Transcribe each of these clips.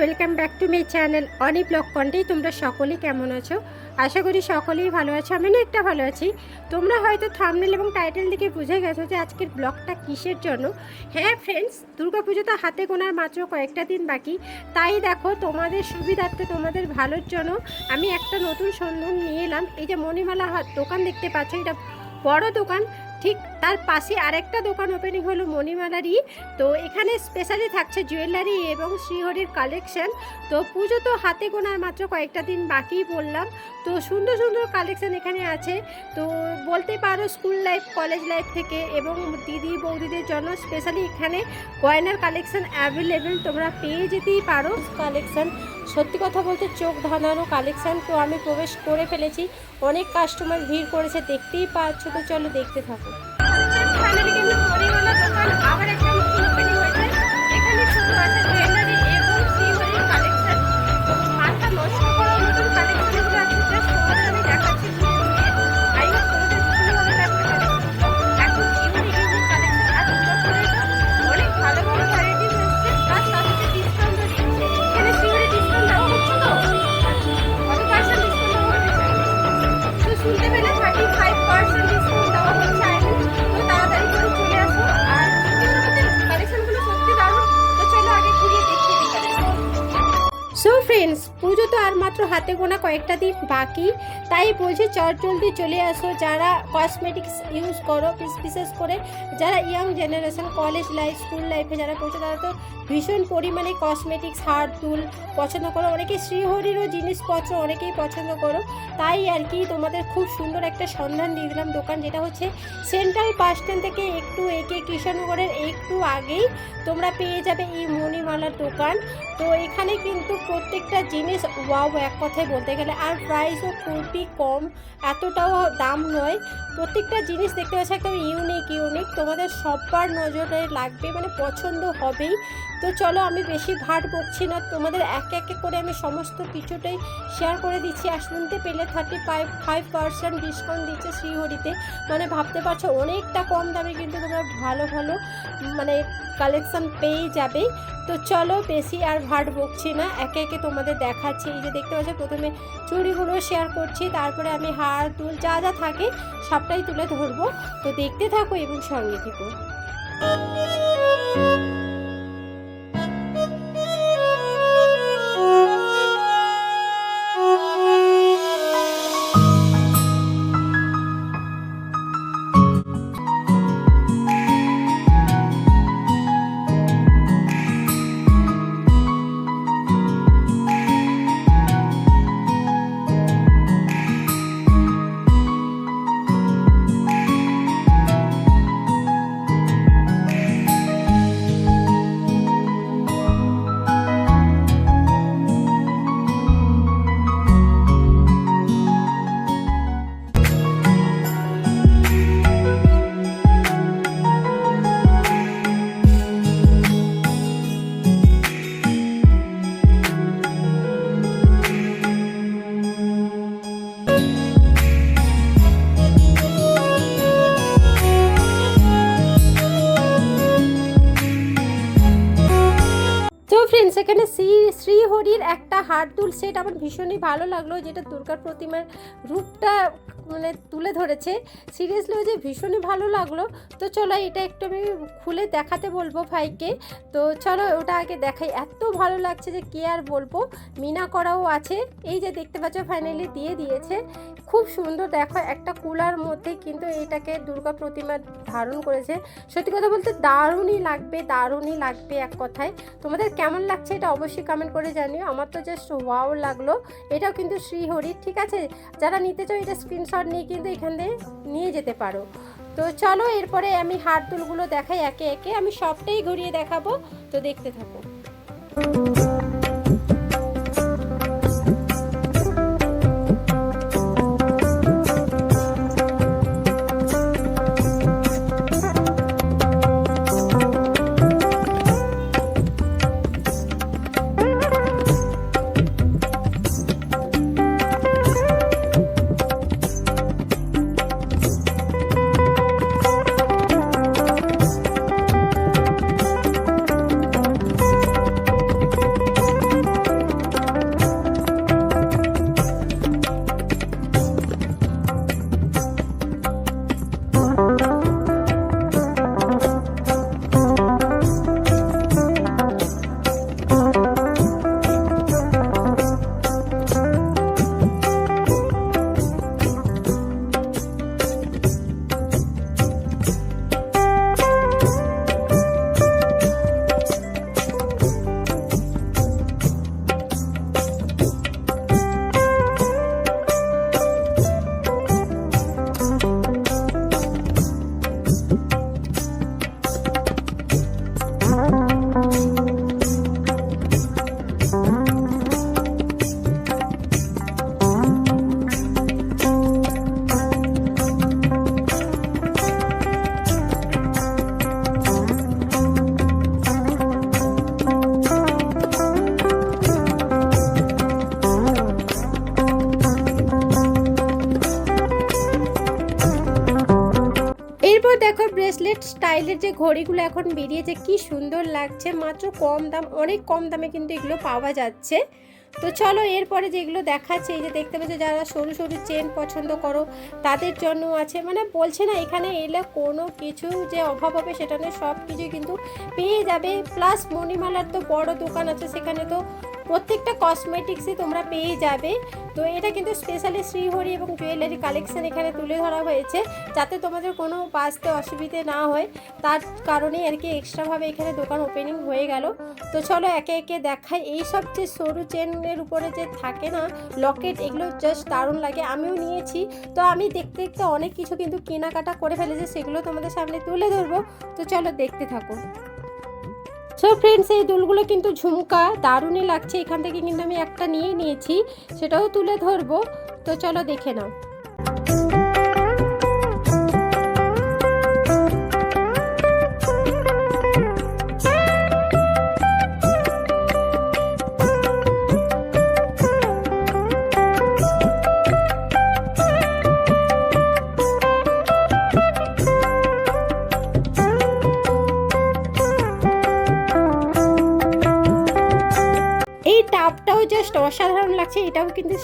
Welcome back to my channel Oni blog কন্টেই তোমরা সকলেই কেমন আছো? আশা করি সকলেই ভালো আছো আমি না একটা ভালো আছি। তোমরা হয়তো থামনেল এবং টাইটেল দেখে বুঝে গেছো যে আজকের ব্লগটা কিসের জন্য। হ্যাঁ ফ্রেন্ডস দুর্গাপুজো তো হাতে গোনার মাত্র কয়েকটা দিন বাকি। তাই দেখো, তোমাদের সুবিধার্থে, তোমাদের ভালোর জন্য আমি একটা নতুন সন্ধান নিয়ে এলাম। এই যে মণিমালা দোকান দেখতে পাচ্ছ, এটা বড় দোকান। ঠিক তার পাশে আরেকটা দোকান ওপেনিং হলো মণিমালারই তো এখানে স্পেশালি থাকছে জুয়েলারি এবং শ্রীহরির কালেকশন তো পুজো তো হাতে গোনার মাত্র কয়েকটা দিন বাকি বললাম। তো সুন্দর সুন্দর কালেকশন এখানে আছে। তো বলতে পারো স্কুল লাইফ কলেজ লাইফ থেকে এবং দিদি বৌদিদের জন্য স্পেশালি এখানে গয়নার কালেকশন অ্যাভেলেবেল তোমরা পেয়ে যেতেই পারো কালেকশন সত্যি কথা বলতে চোখ ধাঁধানো কালেকশন তো আমি প্রবেশ করে ফেলেছি। অনেক কাস্টমার ভিড় করেছে, দেখতেই পাচ্ছ তো, চলো দেখতে থাকো। আবার একটা এখানে আছে হাতে গোনা কয়েকটা দিন বাকি। তাই বলছি চট জলদি চলে আসো। যারা কসমেটিক্স ইউজ করো, বিশ- বিশেষ করে যারা young generation college life school লাইফে যারা পড়ছে, তারা তো ভীষণ পরিমাণে কসমেটিক্স হার দুল পছন্দ করো। অনেকে শ্রীহরিরও জিনিসপত্র অনেকেই পছন্দ করো। তাই আর কি তোমাদের খুব সুন্দর একটা সন্ধান দিয়ে দিলাম দোকান, যেটা হচ্ছে সেন্ট্রাল বাস স্ট্যান্ড থেকে একটু একে কৃষ্ণনগরের একটু আগেই তোমরা পেয়ে যাবে এই মণিমালার দোকান। তো এখানে কিন্তু প্রত্যেকটা জিনিস ওয়াও এক কথায় বলতে গেলে, আর প্রাইসও খুবই কম, এতটাও দাম নয়। প্রত্যেকটা জিনিস দেখতে পাচ্ছি, একদম ইউনিক ইউনিক তোমাদের সবার নজরে লাগবে মানে পছন্দ হবেই। তো চলো আমি বেশি ভাট বকছি না, তোমাদের এক এক করে আমি সমস্ত কিছুটাই শেয়ার করে দিচ্ছি। আর শুনতে পেলে thirty five five percent discount দিচ্ছে শ্রীহরিতে। মানে ভাবতে পারছ, অনেকটা কম দামে কিন্তু তোমরা ভালো ভালো মানে কালেকশন পেয়ে যাবে। তো চলো বেশি আর ভাট বকছি না, একে একে তোমাদের দেখাচ্ছি। এই যে দেখতে পাচ্ছ, প্রথমে চুড়িগুলো শেয়ার করছি, তারপরে আমি হার দুল যা যা থাকে সবটাই তুলে ধরবো। তো দেখতে থাকো এবং সঙ্গে থেকো। ফ্রেন্ডস এখানে শ্রী, শ্রীহরির একটা হারদুল সেট আমার ভীষণই ভালো লাগল, যেটা দুর্গার প্রতিমার রূপটা মানে তুলে ধরেছে। সিরিয়াসলি ওই যে ভীষণই ভালো লাগল। তো চলো, এটা একটু আমি খুলে দেখাতে বলব ভাইকে। তো চলো, ওটা আগে দেখাই। এত ভালো লাগছে যে কি আর বলব। মিনা করাও আছে। এই যে দেখতে পাচ্ছ ফাইনালি দিয়ে দিয়েছে। খুব সুন্দর, দেখো, একটা কুলার মধ্যে কিন্তু এইটাকে দুর্গা প্রতিমা ধারণ করেছে। সত্যি কথা বলতে, দারুণই লাগবে দারুণই লাগবে এক কথায়। তোমাদের কেমন লাগছে এটা অবশ্যই কমেন্ট করে জানিও। আমার তো জাস্ট ওয়াও লাগল। এটাও কিন্তু শ্রীহরি, ঠিক আছে? যারা নিতে চাও, এটা স্ক্রিনশট নিয়ে কিন্তু এখান দিয়ে নিয়ে যেতে পারো। তো চলো এরপরে আমি হাত দুলগুলো দেখাই একে একে। আমি সবটাই ঘুরিয়ে দেখাবো। তো দেখতে থাকো। স্টাইলের যে ঘড়িগুলো এখন বেরিয়েছে, কি সুন্দর লাগছে। মাত্র কম দাম, অনেক কম দামে কিন্তু এগুলো পাওয়া যাচ্ছে। তো চলো এরপরে যেগুলো দেখাচ্ছে, এই যে দেখতে পাচ্ছ যারা সরু সরু চেন পছন্দ করো, তাদের জন্য আছে। মানে বলছে না, এখানে এলে কোনো কিছু যে অভাব হবে সেটা নিয়ে সব কিছুই কিন্তু পেয়ে যাবে। প্লাস মণিমালার তো বড় দোকান আছে, সেখানে তো প্রত্যেকটা কসমেটিক্সই তোমরা পেয়ে যাবে। তো এটা কিন্তু স্পেশালি শ্রীহরি এবং জুয়েলারি কালেকশন এখানে তুলে ধরা হয়েছে, যাতে তোমাদের কোনো বাঁচতে অসুবিধে না হয়। তার কারণে আর কি এক্সট্রাভাবে এখানে দোকান ওপেনিং হয়ে গেল। তো চলো একে একে দেখাই। এই সব যে সরু চেনের উপরে যে থাকে না লকেট এগুলো জাস্ট দারুণ লাগে। আমিও নিয়েছি। তো আমি দেখতে দেখতে অনেক কিছু কিন্তু কেনাকাটা করে ফেলেছি, সেগুলো তোমাদের সামনে তুলে ধরবো। তো চলো দেখতে থাকো। সো ফ্রেন্ডস এই দুলগুলো কিন্তু ঝুমকা, দারুণই লাগছে। এখান থেকে কিন্তু আমি একটা নিয়ে নিয়েছি, সেটাও তুলে ধরবো। তো চলো দেখে নাও।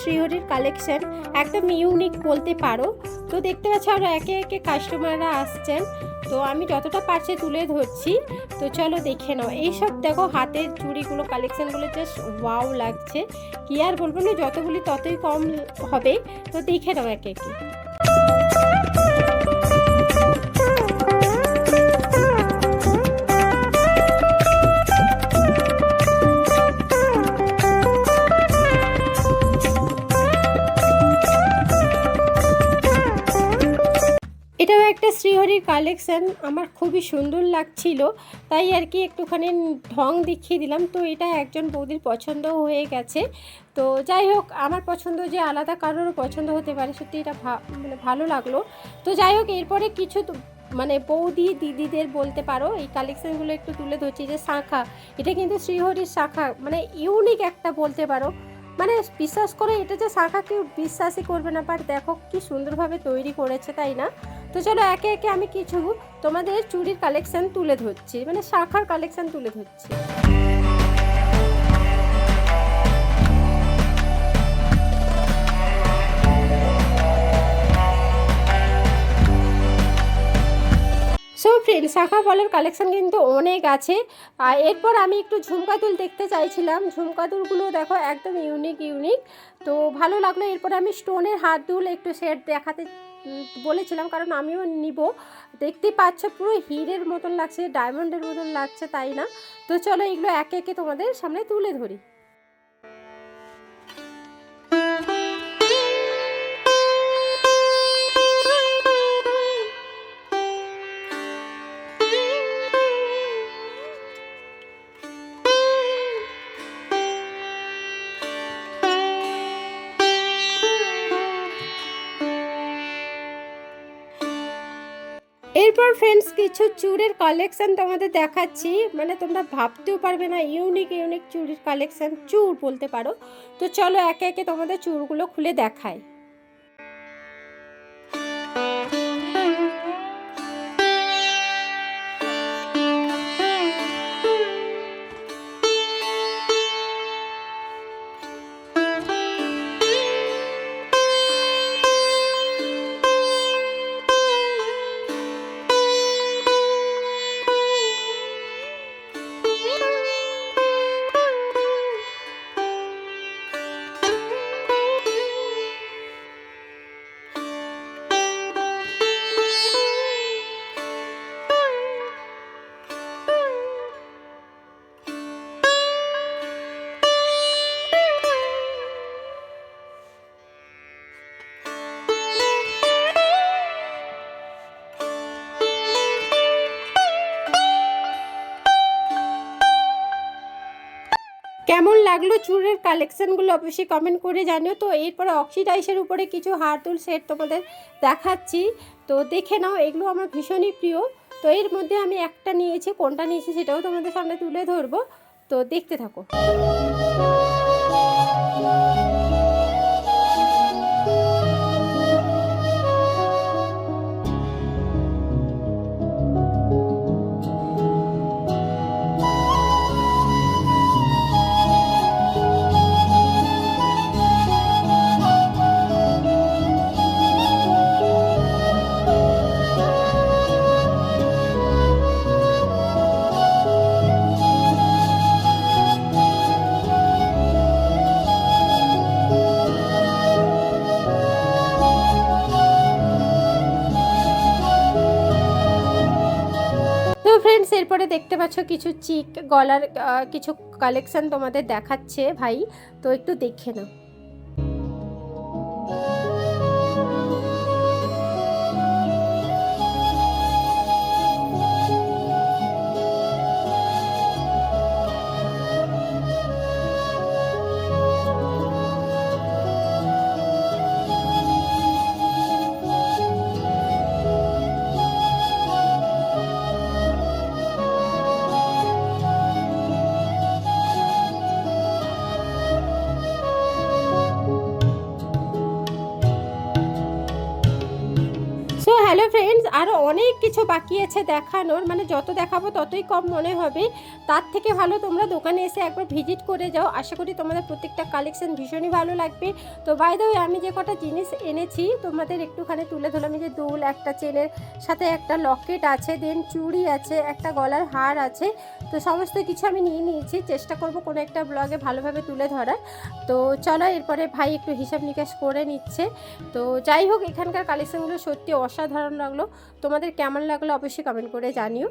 শ্রীহরির কালেকশন একদম ইউনিক বলতে পারো। তো দেখতে পাচ্ছ আরও একে একে কাস্টমাররা আসছেন। তো আমি যতটা পারছি তুলে ধরছি। তো চলো দেখে নাও। এইসব দেখো হাতের চুড়িগুলো কালেকশানগুলো জাস্ট ওয়াও লাগছে। কি আর বলব না, যতগুলি ততই কম হবে। তো দেখে নাও একে একে। কালেকশন আমার খুবই সুন্দর লাগছিল, তাই আর কি একটুখানি ঢং দেখিয়ে দিলাম। তো এটা একজন বৌদির পছন্দ হয়ে গেছে। তো যাই হোক, আমার পছন্দ যে আলাদা কারোরও পছন্দ হতে পারে, সত্যি এটা মানে ভালো লাগল। তো যাই হোক, এরপরে কিছু মানে বৌদি দিদিদের বলতে পারো, এই কালেকশানগুলো একটু তুলে ধরছি যে শাখা, এটা কিন্তু শ্রীহরির শাখা মানে ইউনিক একটা বলতে পারো। মানে বিশ্বাস করে, এটা যে শাখা কেউ বিশ্বাসই করবে না বাট দেখো কি সুন্দরভাবে তৈরি করেছে, তাই না? তো চলো একে একে আমি কিছু তোমাদের চুড়ির কালেকশন তুলে ধরছি মানে শাখার কালেকশন তুলে ধরছি। সো ফ্রেন্ড শাখা ফলের কালেকশন কিন্তু অনেক আছে। আর এরপর আমি একটু ঝুমকা দুল দেখতে চাইছিলাম। ঝুমকা দুলগুলো দেখো একদম ইউনিক ইউনিক তো ভালো লাগল, এরপর আমি স্টোনের হাত দুল একটু সেট দেখাতে বলেছিলাম, কারণ আমিও নিব। দেখতে পাচ্ছ, পুরো হিরের মতন লাগছে ডায়মন্ডের মতন লাগছে, তাই না? তো চলো এগুলো একে একে তোমাদের সামনে তুলে ধরি। কিছু চুড়ের কালেকশন তোমাদের দেখাচ্ছি। মানে তোমরা ভাবতেও পারবে না ইউনিক ইউনিক চুড়ির কালেকশন চুর বলতে পারো। তো চলো একে একে তোমাদের চুড়গুলো খুলে দেখাই। কেমন লাগল চুড়ের কালেকশানগুলো অবশ্যই কমেন্ট করে জানিও। তো এরপরে অক্সিডাইসের উপরে কিছু হারতুল সেট তোমাদের দেখাচ্ছি। তো দেখে নাও, এগুলো আমার ভীষণই প্রিয়। তো এর মধ্যে আমি একটা নিয়েছি, কোনটা নিয়েছি সেটাও তোমাদের সামনে তুলে ধরবো। তো দেখতে থাকো। এরপরে দেখতে পাচ্ছ কিছু চিক গলার কিছু কালেকশন তোমাদের দেখাচ্ছে ভাই, তো একটু দেখে নাও। ফ্রেন্ডস আরও অনেক কিছু বাকি আছে দেখানোর। মানে যত দেখাবো ততই কম মনে হবে। তার থেকে ভালো তোমরা দোকানে এসে একবার ভিজিট করে যাও। আশা করি তোমাদের প্রত্যেকটা কালেকশন ভীষণই ভালো লাগবে। তো বাই দ্য আমি যে কটা জিনিস এনেছি, তোমাদের একটুখানি তুলে ধরলাম। যে দুল, একটা চেনের সাথে একটা লকেট আছে দেন চুড়ি আছে, একটা গলার হার আছে। তো সমস্ত কিছু আমি নিয়ে নিয়েছি। চেষ্টা করব কোনো একটা ব্লগে ভালোভাবে তুলে ধরার। তো চলো, এরপরে ভাই একটু হিসাব নিকাশ করে নিচ্ছে। তো যাই হোক, এখানকার কালেকশনগুলো সত্যি অসাধারণ লাগল। তোমাদের কেমন লাগল অবশ্যই কমেন্ট করে জানিও।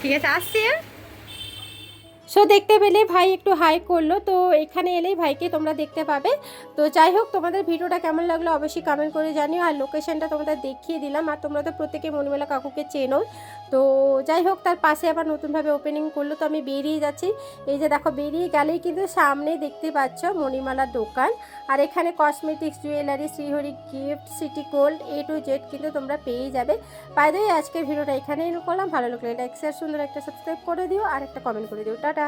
ঠিক আছে, আসছি সো দেখতে পেলে ভাই একটু হাই করল। তো এখানে এলেই ভাইকে তোমরা দেখতে পাবে। তো যাই হোক, তোমাদের ভিডিওটা কেমন লাগল অবশ্যই কমেন্ট করে জানিও। আর লোকেশনটা তোমাদের দেখিয়ে দিলাম। আর তোমরা তো প্রত্যেকে মণিমেলা কাকুকে চেনো তো যাই হোক, তার পাশে আবার নতুনভাবে ওপেনিং করল, তো আমি বেরিয়ে যাচ্ছি। এই যে দেখো, বেরিয়ে গেলেই কিন্তু সামনে দেখতে পাচ্ছ মণিমালার দোকান। আর এখানে cosmetics jewellery Srihari gift city gold A to Z কিন্তু তোমরা পেয়েই যাবে। বাইরে আজকের ভিডিওটা এখানেই করলাম। ভালো লাগলে লাইক শেয়ার সুন্দর একটা সাবস্ক্রাইব করে দিও আর একটা কমেন্ট করে দিও। টাটা!